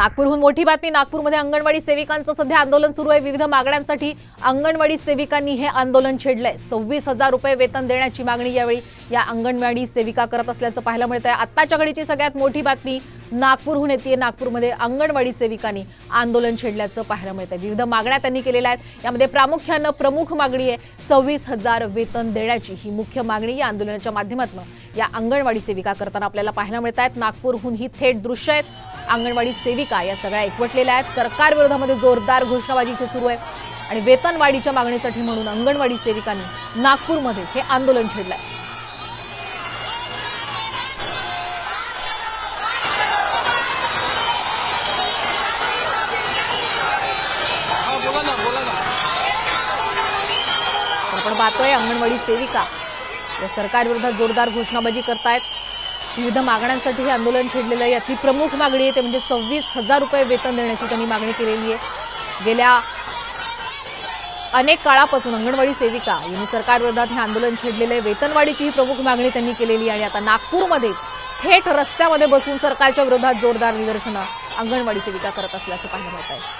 नागपूरहून मोठी बातमी नागपूरमध्ये अंगणवाडी सेविकांचं सध्या आंदोलन सुरू आहे. विविध मागण्यांसाठी अंगणवाडी सेविकांनी हे आंदोलन छेडलंय. सव्वीस हजार रुपये वेतन देण्याची मागणी यावेळी या अंगणवाडी सेविका करत असल्याचं पाहायला मिळत आहे आत्ताच्या घडीची सगळ्यात मोठी बातमी नागपूरहून येते. नागपूरमध्ये अंगणवाडी सेविकांनी आंदोलन छेडल्याचं पाहायला मिळत आहे विविध मागण्या त्यांनी केलेल्या आहेत. यामध्ये प्रामुख्यानं प्रमुख मागणी आहे. सव्वीस हजार वेतन देण्याची ही मुख्य मागणी या आंदोलनाच्या माध्यमातून या अंगणवाडी सेविका करताना आपल्याला पाहायला मिळत आहेत. नागपूरहून ही थेट दृश्य आहेत. अंगणवाडी सेविका या सगळ्या एकवटलेल्या आहेत. सरकार विरोधामध्ये जोरदार घोषणाबाजी इथे सुरू आहे. आणि वेतनवाढीच्या मागणीसाठी म्हणून अंगणवाडी सेविकांनी नागपूरमध्ये हे आंदोलन छेडलं आहे आपण पाहतोय अंगणवाडी सेविका. या सरकार विरोधात जोरदार घोषणाबाजी करतायत. विविध मागण्यांसाठी हे आंदोलन छेडलेलं आहे. यातली प्रमुख मागणी आहे ते म्हणजे सव्वीस हजार रुपये वेतन देण्याची त्यांनी मागणी केलेली आहे. गेल्या अनेक काळापासून अंगणवाडी सेविका यांनी सरकार विरोधात हे आंदोलन छेडलेलं आहे. वेतनवाढीची ही प्रमुख मागणी त्यांनी केलेली आहे. आणि आता नागपूरमध्ये थेट रस्त्यामध्ये बसून सरकारच्या विरोधात जोरदार निदर्शनं अंगणवाडी सेविका करत असल्याचं पाहायला मिळत आहे